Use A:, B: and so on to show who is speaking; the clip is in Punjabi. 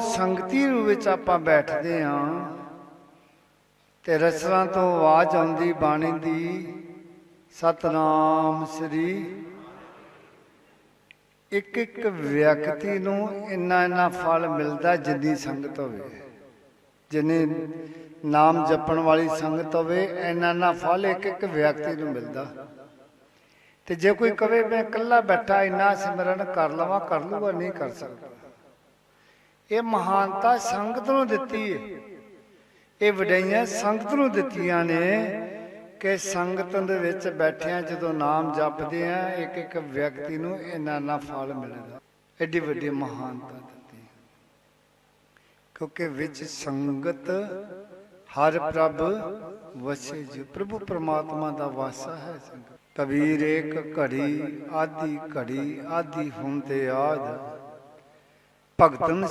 A: ਸੰਗਤੀ ਰੂਪ ਵਿੱਚ ਆਪਾਂ ਬੈਠਦੇ ਆਂ ਤੇ ਰਸਲਾਂ ਤੋਂ ਆਵਾਜ਼ ਆਉਂਦੀ, ਬਾਣੀ ਦੀ, ਸਤਨਾਮ ਸ੍ਰੀ। ਇੱਕ ਇੱਕ ਵਿਅਕਤੀ ਨੂੰ ਇੰਨਾ ਇੰਨਾ ਫਲ ਮਿਲਦਾ ਜਿੰਨੀ ਸੰਗਤ ਹੋਵੇ। ਜਿੰਨੇ ਨਾਮ ਜਪਣ ਵਾਲੀ ਸੰਗਤ ਹੋਵੇ, ਇੰਨਾ ਇੰਨਾ ਫਲ ਇੱਕ ਇੱਕ ਵਿਅਕਤੀ ਨੂੰ ਮਿਲਦਾ। ਤੇ ਜੇ ਕੋਈ ਕਵੇ, ਮੈਂ ਇਕੱਲਾ ਬੈਠਾ, ਇੰਨਾ ਸਿਮਰਨ ਕਰ ਲਵਾਂ, ਕਰ ਲੂਗਾ, ਨਹੀਂ ਕਰ ਸਕਦਾ। ਇਹ ਮਹਾਨਤਾ ਸੰਗਤ ਨੂੰ ਦਿੱਤੀ ਹੈ। ਇਹ ਵਡਿਆਈਆਂ ਸੰਗਤ ਨੂੰ ਦਿੱਤੀਆਂ ਨੇ ਕਿ ਸੰਗਤ ਦੇ ਵਿੱਚ ਬੈਠਿਆਂ ਜਦੋਂ ਨਾਮ ਜਪਦੇ ਆ ਇੱਕ ਇੱਕ ਵਿਅਕਤੀ ਨੂੰ ਇੰਨਾ ਨਾ ਫਲ ਮਿਲਦਾ। ਐਡੀ ਵੱਡੀ ਮਹਾਨਤਾ ਦਿੱਤੀ ਕਿਉਂਕਿ ਵਿੱਚ ਸੰਗਤ, ਹਰ ਪ੍ਰਭ ਵਸੇ ਜੀ। ਪ੍ਰਭੂ ਪ੍ਰਮਾਤਮਾ ਦਾ ਵਾਸਾ ਹੈ ਸੰਗਤ। ਕਬੀਰ ਇੱਕ ਘੜੀ, ਆਦੀ ਘੜੀ, ਆਦੀ ਹੁੰਦੇ ਆਦ ਭਗਤਨ